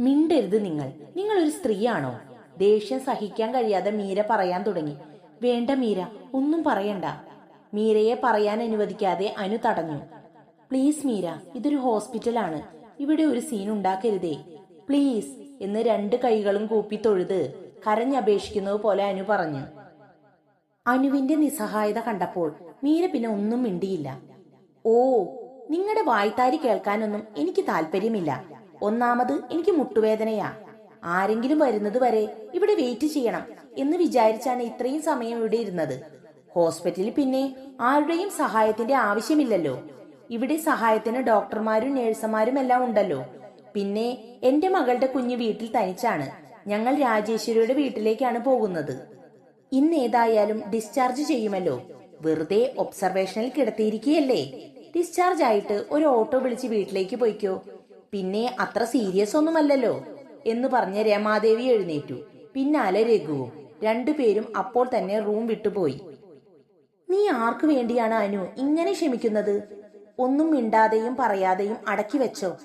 മിണ്ടരുത് നിങ്ങൾ. നിങ്ങൾ ഒരു സ്ത്രീയാണോ? ദേഷ്യം സഹിക്കാൻ കഴിയാതെ മീര പറയാൻ തുടങ്ങി. വേണ്ട മീര ഒന്നും പറയണ്ട. മീരയെ പറയാൻ അനുവദിക്കാതെ അനു തടഞ്ഞു. പ്ലീസ് മീര ഇതൊരു ഹോസ്പിറ്റലാണ്. ഇവിടെ ഒരു സീൻ ഉണ്ടാക്കരുതേ. പ്ലീസ് എന്ന് രണ്ട് കൈകളും കൂപ്പി തൊഴുത് കരഞ്ഞപേക്ഷിക്കുന്നത് പോലെ അനു പറഞ്ഞു. അനുവിന്റെ നിസ്സഹായത കണ്ടപ്പോൾ മീര പിന്നെ ഒന്നും മിണ്ടിയില്ല. ഓ നിങ്ങളുടെ വായ്ത്താരി കേൾക്കാനൊന്നും എനിക്ക് താല്പര്യമില്ല. ഒന്നാമത് എനിക്ക് മുട്ടുവേദനയാ. ആരെങ്കിലും വരുന്നത് വരെ ഇവിടെ വെയിറ്റ് ചെയ്യണം എന്ന് വിചാരിച്ചാണ് ഇത്രയും സമയം ഇവിടെ ഇരുന്നത്. ഹോസ്പിറ്റലിൽ പിന്നെ ആരുടെയും സഹായത്തിന്റെ ആവശ്യമില്ലല്ലോ. ഇവിടെ സഹായത്തിന് ഡോക്ടർമാരും നേഴ്സുമാരും എല്ലാം ഉണ്ടല്ലോ. പിന്നെ എന്റെ മകളുടെ കുഞ്ഞ് വീട്ടിൽ തനിച്ചാണ്. ഞങ്ങൾ രാജേശ്വരിയുടെ വീട്ടിലേക്കാണ് പോകുന്നത്. ഇന്ന് ഏതായാലും ഡിസ്ചാർജ് ചെയ്യുമല്ലോ. വെറുതെ ഒബ്സർവേഷനിൽ കിടത്തിയിരിക്കുകയല്ലേ? ഡിസ്ചാർജ് ആയിട്ട് ഒരു ഓട്ടോ വിളിച്ച് വീട്ടിലേക്ക് പോയിക്കോ. പിന്നെ അത്ര സീരിയസ് ഒന്നുമല്ലല്ലോ എന്ന് പറഞ്ഞ രമാദേവി എഴുന്നേറ്റു. പിന്നാലെ രഘുവും രണ്ടുപേരും അപ്പോൾ തന്നെ റൂം വിട്ടുപോയി നീ ആർക്കു വേണ്ടിയാണ് അനു ഇങ്ങനെ ക്ഷമിക്കുന്നത്? ഒന്നും മിണ്ടാതെയും പറയാതെയും അടക്കി വെച്ചോ.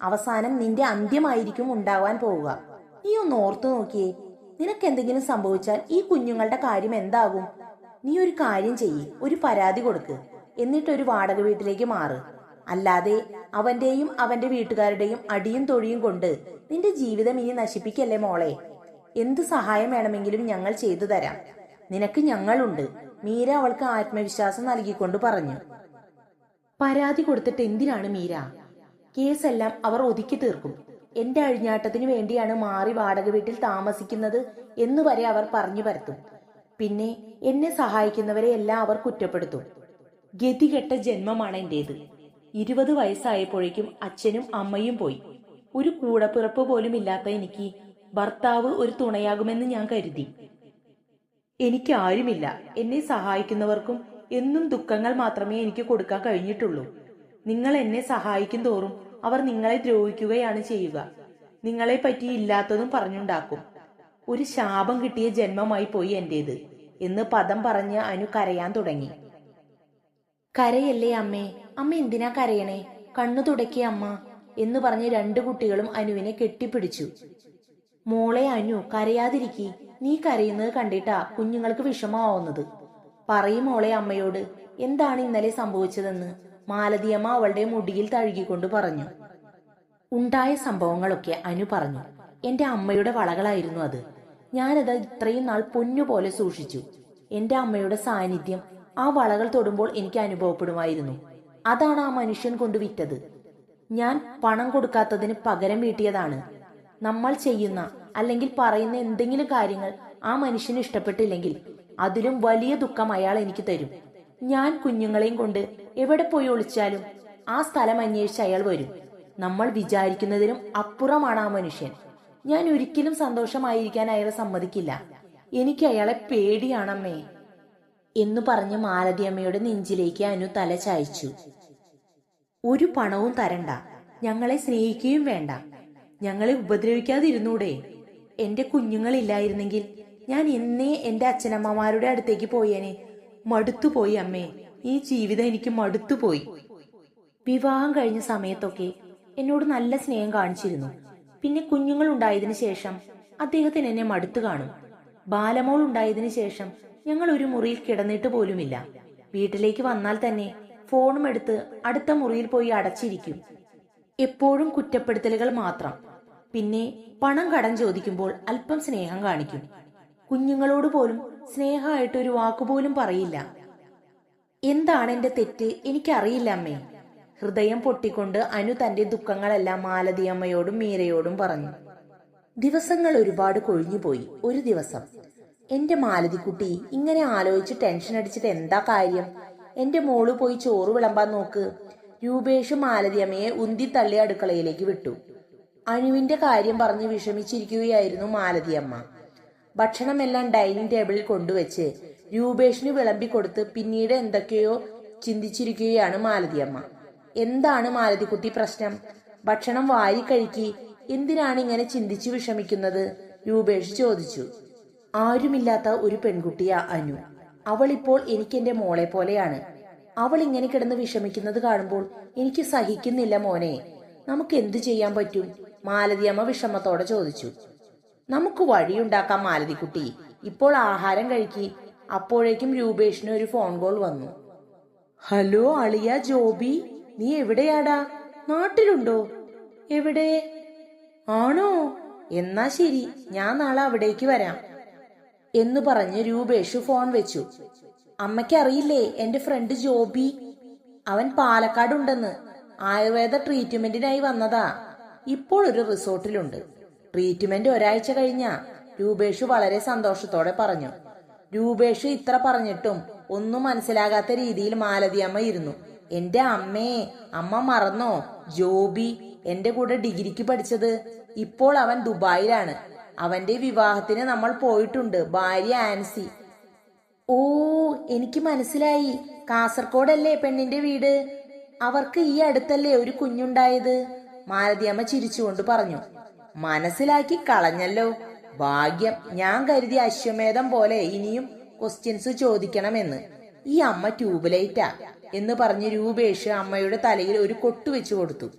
അവസാനം നിന്റെ അന്ത്യമായിരിക്കും ഉണ്ടാവാൻ പോവുക. നീ ഒന്ന് ഓർത്തു നോക്കിയേ. നിനക്ക് എന്തെങ്കിലും സംഭവിച്ചാൽ ഈ കുഞ്ഞുങ്ങളുടെ കാര്യം എന്താകും? നീ ഒരു കാര്യം ചെയ്യ് ഒരു പരാതി കൊടുക്ക്. എന്നിട്ട് ഒരു വാടക വീട്ടിലേക്ക് മാറ്. അല്ലാതെ അവന്റെയും അവന്റെ വീട്ടുകാരുടെയും അടിയും തൊഴിയും കൊണ്ട് നിന്റെ ജീവിതം ഇനി നശിപ്പിക്കല്ലേ മോളെ? എന്ത് സഹായം വേണമെങ്കിലും ഞങ്ങൾ ചെയ്തു തരാം. നിനക്ക് ഞങ്ങളുണ്ട്. മീര അവൾക്ക് ആത്മവിശ്വാസം നൽകിക്കൊണ്ട് പറഞ്ഞു. പരാതി കൊടുത്തിട്ട് എന്തിനാണ് മീര? കേസെല്ലാം അവർ ഒതുക്കി തീർക്കും. എന്റെ അഴിഞ്ഞാട്ടത്തിന് വേണ്ടിയാണ് മാറി വാടക വീട്ടിൽ താമസിക്കുന്നത് എന്ന് വരെ അവർ പറഞ്ഞു പരത്തും. പിന്നെ എന്നെ സഹായിക്കുന്നവരെ എല്ലാം അവർ കുറ്റപ്പെടുത്തും. ഗതികെട്ട ജന്മമാണ് എന്റേത്. ഇരുപത് വയസ്സായപ്പോഴേക്കും അച്ഛനും അമ്മയും പോയി. ഒരു കൂടപ്പിറപ്പ് പോലും ഇല്ലാത്ത എനിക്ക് ഭർത്താവ് ഒരു തുണയാകുമെന്ന് ഞാൻ കരുതി. എനിക്ക് ആരുമില്ല. എന്നെ സഹായിക്കുന്നവർക്കും എന്നും ദുഃഖങ്ങൾ മാത്രമേ എനിക്ക് കൊടുക്കാൻ കഴിഞ്ഞിട്ടുള്ളൂ. നിങ്ങൾ എന്നെ സഹായിക്കും തോറും അവർ നിങ്ങളെ ദ്രോഹിക്കുകയാണ് ചെയ്യുക. നിങ്ങളെ പറ്റി ഇല്ലാത്തതും പറഞ്ഞുണ്ടാക്കും. ഒരു ശാപം കിട്ടിയ ജന്മമായി പോയി എന്റേത് എന്ന് പദം പറഞ്ഞ് അനു കരയാൻ തുടങ്ങി. കരയല്ലേ അമ്മേ? അമ്മ എന്തിനാ കരയണേ? കണ്ണു തുടക്കിയ അമ്മ എന്ന് പറഞ്ഞ് രണ്ടു കുട്ടികളും അനുവിനെ കെട്ടിപ്പിടിച്ചു. മോളെ അനു കരയാതിരിക്കി. നീ കരയുന്നത് കണ്ടിട്ടാ കുഞ്ഞുങ്ങൾക്ക് വിഷമാവുന്നത്. പറയും മോളെ അമ്മയോട് എന്താണ് ഇന്നലെ സംഭവിച്ചതെന്ന്? മാലതിയമ്മ അവളുടെ മുടിയിൽ തഴുകിക്കൊണ്ട് പറഞ്ഞു. ഉണ്ടായ സംഭവങ്ങളൊക്കെ അനു പറഞ്ഞു. എന്റെ അമ്മയുടെ വളകളായിരുന്നു അത്. ഞാനത് ഇത്രയും നാൾ പൊന്നുപോലെ സൂക്ഷിച്ചു. എന്റെ അമ്മയുടെ സാന്നിധ്യം ആ വളകൾ തൊടുമ്പോൾ എനിക്ക് അനുഭവപ്പെടുമായിരുന്നു. അതാണ് ആ മനുഷ്യൻ കൊണ്ടു വിറ്റത് ഞാൻ പണം കൊടുക്കാത്തതിന് പകരം വീട്ടിയതാണ്. നമ്മൾ ചെയ്യുന്ന അല്ലെങ്കിൽ പറയുന്ന എന്തെങ്കിലും കാര്യങ്ങൾ ആ മനുഷ്യന് ഇഷ്ടപ്പെട്ടില്ലെങ്കിൽ അതിലും വലിയ ദുഃഖം അയാൾ എനിക്ക് തരും. ഞാൻ കുഞ്ഞുങ്ങളെയും കൊണ്ട് എവിടെ പോയി ഒളിച്ചാലും ആ സ്ഥലം അന്വേഷിച്ച് അയാൾ വരും. നമ്മൾ വിചാരിക്കുന്നതിനും അപ്പുറമാണ് ആ മനുഷ്യൻ. ഞാൻ ഒരിക്കലും സന്തോഷമായിരിക്കാൻ അയാളെ സമ്മതിക്കില്ല. എനിക്ക് അയാളെ പേടിയാണമ്മേ. എന്ന് പറഞ്ഞ് മാലതിയമ്മയുടെ നെഞ്ചിലേക്ക് അനു തല ചായച്ചു. ഒരു പണവും തരണ്ട. ഞങ്ങളെ സ്നേഹിക്കുകയും വേണ്ട. ഞങ്ങളെ ഉപദ്രവിക്കാതിരുന്നൂടെ. എന്റെ കുഞ്ഞുങ്ങളില്ലായിരുന്നെങ്കിൽ ഞാൻ എന്നേ എന്റെ അച്ഛനമ്മമാരുടെ അടുത്തേക്ക് പോയേനെ. മടുത്തുപോയി അമ്മേ. ഈ ജീവിതം എനിക്ക് മടുത്തുപോയി വിവാഹം കഴിഞ്ഞ സമയത്തൊക്കെ എന്നോട് നല്ല സ്നേഹം കാണിച്ചിരുന്നു. പിന്നെ കുഞ്ഞുങ്ങൾ ഉണ്ടായതിനു ശേഷം അദ്ദേഹത്തിന് എന്നെ മടുത്തു കാണും. ബാലമോൾ ഉണ്ടായതിനു ശേഷം ഞങ്ങൾ ഒരു മുറിയിൽ കിടന്നിട്ട് പോലുമില്ല. വീട്ടിലേക്ക് വന്നാൽ തന്നെ ഫോണും എടുത്ത് അടുത്ത മുറിയിൽ പോയി അടച്ചിരിക്കും. എപ്പോഴും കുറ്റപ്പെടുത്തലുകൾ മാത്രം. പിന്നെ പണം കടം ചോദിക്കുമ്പോൾ അല്പം സ്നേഹം കാണിക്കും. കുഞ്ഞുങ്ങളോട് പോലും സ്നേഹമായിട്ട് ഒരു വാക്കുപോലും പറയില്ല. എന്താണ് എന്റെ തെറ്റ്? എനിക്കറിയില്ല അമ്മേ. ഹൃദയം പൊട്ടിക്കൊണ്ട് അനു തന്റെ ദുഃഖങ്ങളെല്ലാം മാലതിയമ്മയോടും മീരയോടും പറഞ്ഞു. ദിവസങ്ങൾ ഒരുപാട് കൊഴിഞ്ഞുപോയി. ഒരു ദിവസം എന്റെ മാലതിക്കുട്ടി ഇങ്ങനെ ആലോചിച്ച് ടെൻഷൻ അടിച്ചിട്ട് എന്താ കാര്യം? എന്റെ മോൾ പോയി ചോറ് വിളമ്പാൻ നോക്ക്. രൂപേഷ് മാലതിയമ്മയെ ഉന്തി തള്ളി അടുക്കളയിലേക്ക് വിട്ടു. അനുവിന്റെ കാര്യം പറഞ്ഞ് വിഷമിച്ചിരിക്കുകയായിരുന്നു മാലതിയമ്മ. ഭക്ഷണമെല്ലാം ഡൈനിങ് ടേബിളിൽ കൊണ്ടുവച്ച് രൂപേഷിന് വിളമ്പി കൊടുത്ത് പിന്നീട് എന്തൊക്കെയോ ചിന്തിച്ചിരിക്കുകയാണ് മാലതിയമ്മ. എന്താണ് മാലതിക്കുട്ടി പ്രശ്നം? ഭക്ഷണം വാരി കഴിക്കി എന്തിനാണ് ഇങ്ങനെ ചിന്തിച്ചു വിഷമിക്കുന്നത്? രൂപേഷ് ചോദിച്ചു. ആരുമില്ലാത്ത ഒരു പെൺകുട്ടിയാ അനു. അവൾ ഇപ്പോൾ എനിക്ക് എന്റെ മോളെ പോലെയാണ്. അവൾ ഇങ്ങനെ കിടന്ന് വിഷമിക്കുന്നത് കാണുമ്പോൾ എനിക്ക് സഹിക്കുന്നില്ല മോനെ. നമുക്ക് എന്തു ചെയ്യാൻ പറ്റും? മാലതിയമ്മ വിഷമത്തോടെ ചോദിച്ചു. നമുക്ക് വഴിയുണ്ടാക്കാം മാലതിക്കുട്ടി. ഇപ്പോൾ ആഹാരം കഴിക്കി. അപ്പോഴേക്കും രൂപേഷിന് ഒരു ഫോൺ കോൾ വന്നു. ഹലോ അളിയ ജോബി നീ എവിടെയാടാ? നാട്ടിലുണ്ടോ? എവിടെ? ആണോ? എന്നാ ശരി ഞാൻ നാളെ അവിടേക്ക് വരാം. എന്ന് പറഞ്ഞ് രൂപേഷ് ഫോൺ വെച്ചു. അമ്മയ്ക്കറിയില്ലേ എന്റെ ഫ്രണ്ട് ജോബി അവൻ പാലക്കാട് ഉണ്ടെന്ന് ആയുർവേദ ട്രീറ്റ്മെന്റിനായി വന്നതാ. ഇപ്പോൾ ഒരു റിസോർട്ടിലുണ്ട്. ട്രീറ്റ്മെന്റ് ഒരാഴ്ച കഴിഞ്ഞ രൂപേഷ് വളരെ സന്തോഷത്തോടെ പറഞ്ഞു. രൂപേഷ് ഇത്ര പറഞ്ഞിട്ടും ഒന്നും മനസ്സിലാകാത്ത രീതിയിൽ മാലതിയമ്മ ഇരുന്നു. എന്റെ അമ്മേ അമ്മ മറന്നോ? ജോബി എന്റെ കൂടെ ഡിഗ്രിക്ക് പഠിച്ചത് ഇപ്പോൾ അവൻ ദുബായിലാണ്. അവന്റെ വിവാഹത്തിന് നമ്മൾ പോയിട്ടുണ്ട്. ഭാര്യ ആൻസി. ഓ എനിക്ക് മനസ്സിലായി. കാസർഗോഡല്ലേ പെണ്ണിന്റെ വീട്? അവർക്ക് ഈ അടുത്തല്ലേ ഒരു കുഞ്ഞുണ്ടായത്? മാലതിയമ്മ ചിരിച്ചുകൊണ്ട് പറഞ്ഞു. മനസ്സിലാക്കി കളഞ്ഞല്ലോ. ഭാഗ്യം ഞാൻ കരുതി അശ്വമേധം പോലെ ഇനിയും ക്വസ്റ്റ്യൻസ് ചോദിക്കണമെന്ന്. ഈ അമ്മ ട്യൂബ്ലൈറ്റാ എന്ന് പറഞ്ഞ് രൂപേഷ് അമ്മയുടെ തലയിൽ ഒരു കൊട്ടു വെച്ചു കൊടുത്തു.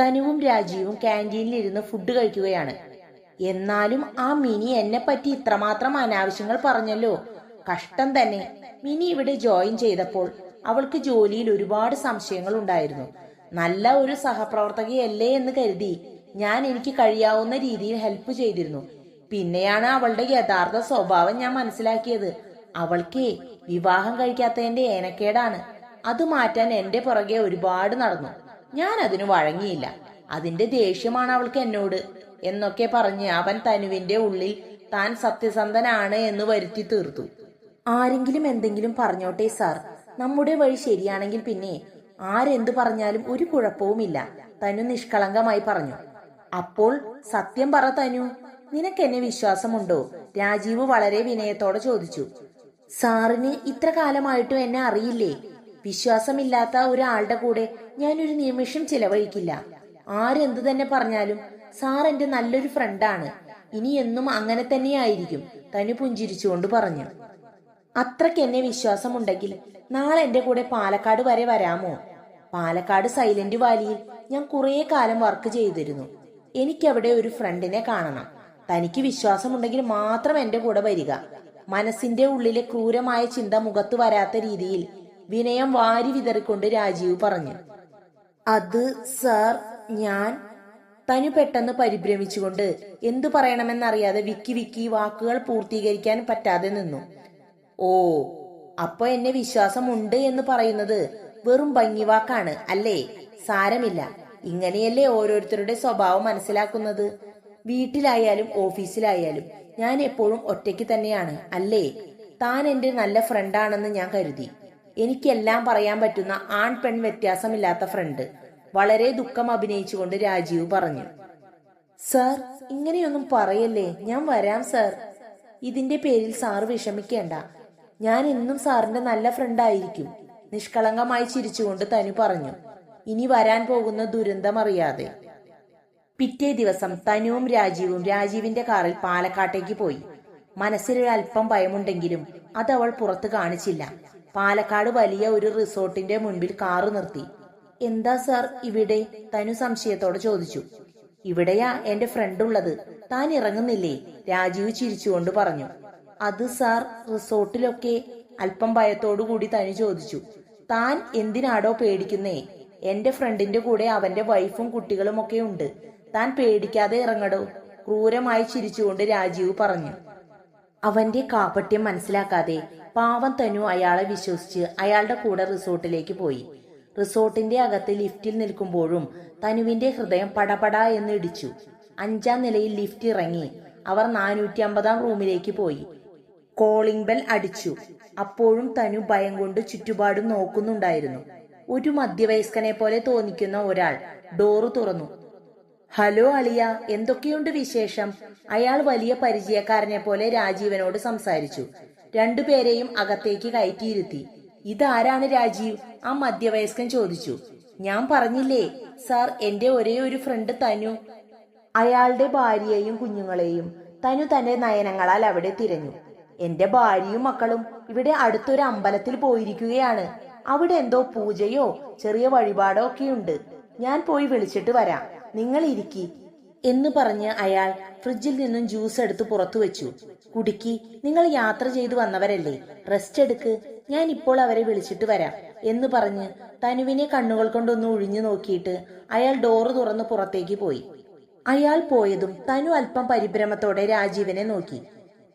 തനുവും രാജീവും ക്യാന്റീനിൽ ഇരുന്ന് ഫുഡ് കഴിക്കുകയാണ്. എന്നാലും ആ മിനി എന്നെ പറ്റി ഇത്രമാത്രം അനാവശ്യങ്ങൾ പറഞ്ഞല്ലോ. കഷ്ടം തന്നെ. മിനി ഇവിടെ ജോയിൻ ചെയ്തപ്പോൾ അവൾക്ക് ജോലിയിൽ ഒരുപാട് സംശയങ്ങൾ ഉണ്ടായിരുന്നു. നല്ല ഒരു സഹപ്രവർത്തകയല്ലേ എന്ന് കരുതി ഞാൻ എനിക്ക് കഴിയാവുന്ന രീതിയിൽ ഹെൽപ്പ് ചെയ്തിരുന്നു. പിന്നെയാണ് അവളുടെ യഥാർത്ഥ സ്വഭാവം ഞാൻ മനസ്സിലാക്കിയത്. അവൾക്ക് വിവാഹം കഴിക്കാത്തതിന്റെ ഏനക്കേടാണ്. അത് മാറ്റാൻ എന്റെ പുറകെ ഒരുപാട് നടന്നു. ഞാൻ അതിന് വഴങ്ങിയില്ല. അതിന്റെ ദേഷ്യമാണ് അവൾക്ക് എന്നോട്. എന്നൊക്കെ പറഞ്ഞ് അവൻ തനുവിന്റെ ഉള്ളിൽ താൻ സത്യസന്ധനാണ് എന്ന് വരുത്തി തീർത്തു. ആരെങ്കിലും എന്തെങ്കിലും പറഞ്ഞോട്ടെ സാർ. നമ്മുടെ വഴി ശരിയാണെങ്കിൽ പിന്നെ ആരെന്തു പറഞ്ഞാലും ഒരു കുഴപ്പവുമില്ല തനു നിഷ്കളങ്കമായി പറഞ്ഞു. അപ്പോൾ സത്യം പറ തനു നിനക്കെന്നെ വിശ്വാസമുണ്ടോ? രാജീവ് വളരെ വിനയത്തോടെ ചോദിച്ചു. സാറിന് ഇത്ര കാലമായിട്ടും എന്നെ അറിയില്ലേ? വിശ്വാസമില്ലാത്ത ഒരാളുടെ കൂടെ ഞാൻ ഒരു നിമിഷം ചിലവഴിക്കില്ല. ആരെന്തു തന്നെ പറഞ്ഞാലും സാർ എന്റെ നല്ലൊരു ഫ്രണ്ടാണ്. ഇനി എന്നും അങ്ങനെ തന്നെയായിരിക്കും തനു പുഞ്ചിരിച്ചുകൊണ്ട് പറഞ്ഞു. അത്രയ്ക്ക് എന്നെ വിശ്വാസമുണ്ടെങ്കിൽ നാളെ എന്റെ കൂടെ പാലക്കാട് വരെ വരാമോ? പാലക്കാട് സൈലന്റ് വാലിയിൽ ഞാൻ കുറേ കാലം വർക്ക് ചെയ്തിരുന്നു. എനിക്കവിടെ ഒരു ഫ്രണ്ടിനെ കാണണം. തനിക്ക് വിശ്വാസമുണ്ടെങ്കിൽ മാത്രം എന്റെ കൂടെ വരിക. മനസ്സിന്റെ ഉള്ളിലെ ക്രൂരമായ ചിന്ത മുഖത്ത് വരാത്ത രീതിയിൽ വിനയം വാരി വിതറിക്കൊണ്ട് രാജീവ് പറഞ്ഞു. അത് സാർ ഞാൻ തനു പെട്ടെന്ന് പരിഭ്രമിച്ചുകൊണ്ട് എന്തു പറയണമെന്നറിയാതെ വിക്കി വിക്കി വാക്കുകൾ പൂർത്തീകരിക്കാൻ പറ്റാതെ നിന്നു. ഓ അപ്പൊ എന്നെ വിശ്വാസമുണ്ട് എന്ന് പറയുന്നത് വെറും ഭംഗിവാക്കാണ് അല്ലേ? സാരമില്ല. ഇങ്ങനെയല്ലേ ഓരോരുത്തരുടെ സ്വഭാവം മനസ്സിലാക്കുന്നത്? വീട്ടിലായാലും ഓഫീസിലായാലും ഞാൻ എപ്പോഴും ഒറ്റയ്ക്ക് തന്നെയാണ് അല്ലേ? താൻ എന്റെ നല്ല ഫ്രണ്ടാണെന്ന് ഞാൻ കരുതി. എനിക്കെല്ലാം പറയാൻ പറ്റുന്ന ആൺ പെൺ വ്യത്യാസമില്ലാത്ത ഫ്രണ്ട്. വളരെ ദുഃഖം അഭിനയിച്ചുകൊണ്ട് രാജീവ് പറഞ്ഞു. സാർ ഇങ്ങനെയൊന്നും പറയല്ലേ? ഞാൻ വരാം സാർ. ഇതിന്റെ പേരിൽ സാർ വിഷമിക്കേണ്ട. ഞാൻ എന്നും സാറിന്റെ നല്ല ഫ്രണ്ടായിരിക്കും നിഷ്കളങ്കമായി ചിരിച്ചുകൊണ്ട് തനു പറഞ്ഞു. ഇനി വരാൻ പോകുന്ന ദുരന്തം അറിയാതെ. പിറ്റേ ദിവസം തനുവും രാജീവും രാജീവിന്റെ കാറിൽ പാലക്കാട്ടേക്ക് പോയി. മനസ്സിലൊരൽപ്പം ഭയമുണ്ടെങ്കിലും അത് അവൾ പുറത്ത് കാണിച്ചില്ല. പാലക്കാട് വലിയ ഒരു റിസോർട്ടിന്റെ മുൻപിൽ കാറ് നിർത്തി. എന്താ സാർ ഇവിടെ? തനു സംശയത്തോടെ ചോദിച്ചു. ഇവിടെയാ എന്റെ ഫ്രണ്ട് ഉള്ളത്. താൻ ഇറങ്ങുന്നില്ലേ? രാജീവ് ചിരിച്ചുകൊണ്ട് പറഞ്ഞു. അത് സാർ റിസോർട്ടിലൊക്കെ അല്പം ഭയത്തോടു കൂടി തനു ചോദിച്ചു. താൻ എന്തിനാടോ പേടിക്കുന്നേ? എന്റെ ഫ്രണ്ടിന്റെ കൂടെ അവന്റെ വൈഫും കുട്ടികളും ഒക്കെ ഉണ്ട്. താൻ പേടിക്കാതെ ഇറങ്ങടോ? ക്രൂരമായി ചിരിച്ചുകൊണ്ട് രാജീവ് പറഞ്ഞു. അവന്റെ കാപട്യം മനസ്സിലാക്കാതെ പാവം തനു അയാളെ വിശ്വസിച്ച് അയാളുടെ കൂടെ റിസോർട്ടിലേക്ക് പോയി. റിസോർട്ടിന്റെ അകത്ത് ലിഫ്റ്റിൽ നിൽക്കുമ്പോഴും തനുവിന്റെ ഹൃദയം പടപട എന്ന് ഇടിച്ചു. അഞ്ചാം നിലയിൽ ലിഫ്റ്റ് ഇറങ്ങി. അവർ നാനൂറ്റി അമ്പതാം റൂമിലേക്ക് പോയി. കോളിംഗ് ബെൽ അടിച്ചു. അപ്പോഴും തനു ഭയം കൊണ്ട് ചുറ്റുപാടും നോക്കുന്നുണ്ടായിരുന്നു. ഒരു മധ്യവയസ്കനെ പോലെ തോന്നിക്കുന്ന ഒരാൾ ഡോറ് തുറന്നു. ഹലോ അളിയ. എന്തൊക്കെയുണ്ട് വിശേഷം? അയാൾ വലിയ പരിചയക്കാരനെ പോലെ രാജീവനോട് സംസാരിച്ചു. രണ്ടുപേരെയും അകത്തേക്ക് കയറ്റിയിരുത്തി. ഇതാരാണ് രാജീവ്? ആ മധ്യവയസ്കൻ ചോദിച്ചു. ഞാൻ പറഞ്ഞില്ലേ സാർ എന്റെ ഒരേ ഒരു ഫ്രണ്ട് തനു. അയാളുടെ ഭാര്യയെയും കുഞ്ഞുങ്ങളെയും തനു തന്റെ നയനങ്ങളാൽ അവിടെ തിരഞ്ഞു. എന്റെ ഭാര്യയും മക്കളും ഇവിടെ അടുത്തൊരു അമ്പലത്തിൽ പോയിരിക്കുകയാണ്. അവിടെ എന്തോ പൂജയോ ചെറിയ വഴിപാടോ ഒക്കെയുണ്ട്. ഞാൻ പോയി വിളിച്ചിട്ട് വരാം. നിങ്ങൾ ഇരിക്കി. എന്ന് പറഞ്ഞ് അയാൾ ഫ്രിഡ്ജിൽ നിന്നും ജ്യൂസ് എടുത്ത് പുറത്തു വെച്ചു. കുടുക്കി നിങ്ങൾ യാത്ര ചെയ്തു വന്നവരല്ലേ? റെസ്റ്റ് എടുക്ക്. ഞാൻ ഇപ്പോൾ അവരെ വിളിച്ചിട്ട് വരാം എന്ന് പറഞ്ഞ് തനുവിനെ കണ്ണുകൾ കൊണ്ടൊന്ന് ഒഴിഞ്ഞു നോക്കിയിട്ട് അയാൾ ഡോറ് തുറന്ന് പുറത്തേക്ക് പോയി. അയാൾ പോയതും തനു അല്പം പരിഭ്രമത്തോടെ രാജീവനെ നോക്കി.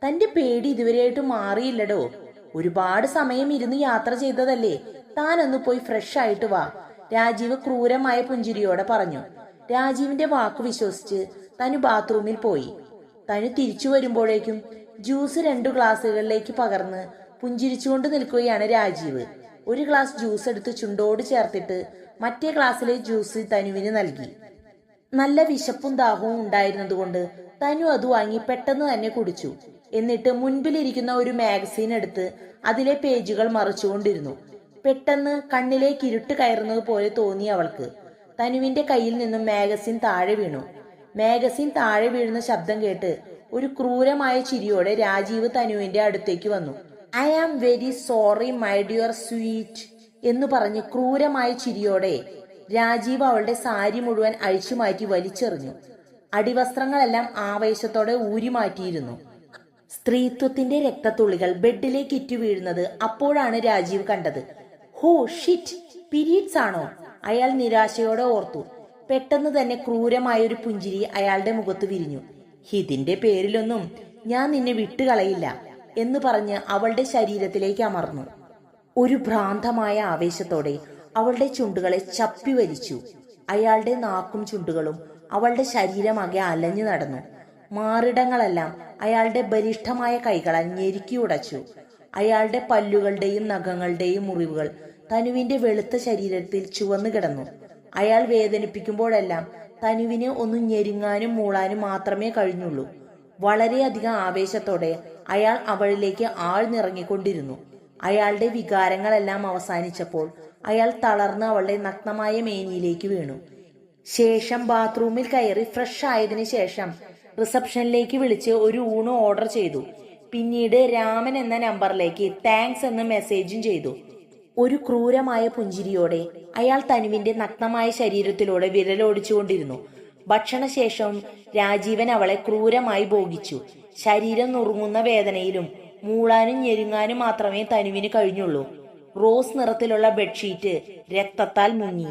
തന്റെ പേടി ഇതുവരെയായിട്ട് മാറിയില്ലടോ. ഒരുപാട് സമയം ഇരുന്ന് യാത്ര ചെയ്തതല്ലേ? താനൊന്ന് പോയി ഫ്രഷ് ആയിട്ട് വാ. രാജീവ് ക്രൂരമായ പുഞ്ചിരിയോടെ പറഞ്ഞു. രാജീവിന്റെ വാക്ക് വിശ്വസിച്ച് തനു ബാത്റൂമിൽ പോയി. തനു തിരിച്ചു വരുമ്പോഴേക്കും ജ്യൂസ് രണ്ടു ഗ്ലാസ്സുകളിലേക്ക് പകർന്ന് പുഞ്ചിരിച്ചുകൊണ്ട് നിൽക്കുകയാണ് രാജീവ്. ഒരു ഗ്ലാസ് ജ്യൂസ് എടുത്ത് ചുണ്ടോട് ചേർത്തിട്ട് മറ്റേ ഗ്ലാസ്സിലെ ജ്യൂസ് തനുവിന് നൽകി. നല്ല വിശപ്പും ദാഹവും ഉണ്ടായിരുന്നതുകൊണ്ട് തനു അത് വാങ്ങി പെട്ടെന്ന് തന്നെ കുടിച്ചു. എന്നിട്ട് മുൻപിലിരിക്കുന്ന ഒരു മാഗസീൻ എടുത്ത് അതിലെ പേജുകൾ മറിച്ചുകൊണ്ടിരുന്നു. പെട്ടെന്ന് കണ്ണിലേക്ക് ഇരുട്ട് കയറുന്നത് പോലെ തോന്നി അവൾക്ക്. തനുവിന്റെ കയ്യിൽ നിന്നും മാഗസിൻ താഴെ വീണു. മാഗസിൻ താഴെ വീഴുന്ന ശബ്ദം കേട്ട് ഒരു ക്രൂരമായ ചിരിയോടെ രാജീവ് തനുവിന്റെ അടുത്തേക്ക് വന്നു. I am very sorry my dear sweet എന്ന് പറഞ്ഞ് ക്രൂരമായ ചിരിയോടെ രാജീവ് അവളുടെ സാരി മുഴുവൻ അഴിച്ചു മാറ്റി വലിച്ചെറിഞ്ഞു. അടിവസ്ത്രങ്ങളെല്ലാം ആവേശത്തോടെ ഊരി മാറ്റിയിരുന്നു. സ്ത്രീത്വത്തിന്റെ രക്തത്തുള്ളികൾ ബെഡിലേക്ക് ഇറ്റു വീഴുന്നത് അപ്പോഴാണ് രാജീവ് കണ്ടത്. ഹോ ഷിറ്റ് പീരീഡ്സ് ആണോ? അയാൾ നിരാശയോടെ ഓർത്തു. പെട്ടെന്ന് തന്നെ ക്രൂരമായ ഒരു പുഞ്ചിരി അയാളുടെ മുഖത്ത് വിരിഞ്ഞു. ഇതിന്റെ പേരിലൊന്നും ഞാൻ നിന്നെ വിട്ടുകളയില്ല എന്ന് പറഞ്ഞ് അവളുടെ ശരീരത്തിലേക്ക് അമർന്നു. ഒരു ഭ്രാന്തമായ ആവേശത്തോടെ അവളുടെ ചുണ്ടുകളെ ചപ്പി വലിച്ചു. അയാളുടെ നാക്കും ചുണ്ടുകളും അവളുടെ ശരീരമാകെ അലഞ്ഞു നടന്നു. മാറിടങ്ങളെല്ലാം അയാളുടെ ബലിഷ്ഠമായ കൈകളാൽ ഞെരുക്കി ഉടച്ചു. അയാളുടെ പല്ലുകളുടെയും നഖങ്ങളുടെയും മുറിവുകൾ തനുവിന്റെ വെളുത്ത ശരീരത്തിൽ ചുവന്നു കിടന്നു അയാൾ വേദനിപ്പിക്കുമ്പോഴെല്ലാം തനുവിന് ഒന്ന് ഞെരുങ്ങാനും മൂളാനും മാത്രമേ കഴിഞ്ഞുള്ളൂ. വളരെയധികം ആവേശത്തോടെ അയാൾ അവളിലേക്ക് ആഴ്ന്നിറങ്ങിക്കൊണ്ടിരുന്നു. അയാളുടെ വികാരങ്ങളെല്ലാം അവസാനിച്ചപ്പോൾ അയാൾ തളർന്ന് അവളുടെ നഗ്നമായ മേനിയിലേക്ക് വീണു. ശേഷം ബാത്റൂമിൽ കയറി ഫ്രഷ് ആയതിനു ശേഷം റിസപ്ഷനിലേക്ക് വിളിച്ച് ഒരു ഊണ് ഓർഡർ ചെയ്തു. പിന്നീട് രാമൻ എന്ന നമ്പറിലേക്ക് താങ്ക്സ് എന്ന് മെസ്സേജും ചെയ്തു. ഒരു ക്രൂരമായ പുഞ്ചിരിയോടെ അയാൾ തനുവിന്റെ നഗ്നമായ ശരീരത്തിലൂടെ വിരലോടിച്ചുകൊണ്ടിരുന്നു. ഭക്ഷണശേഷം രാജീവൻ അവളെ ക്രൂരമായി ഭോഗിച്ചു. ശരീരം നുറുങ്ങുന്ന വേദനയിലും മൂളാനും ഞെരുങ്ങാനും മാത്രമേ തനുവിന് കഴിഞ്ഞുള്ളൂ. റോസ് നിറത്തിലുള്ള ബെഡ്ഷീറ്റ് രക്തത്താൽ മുങ്ങി.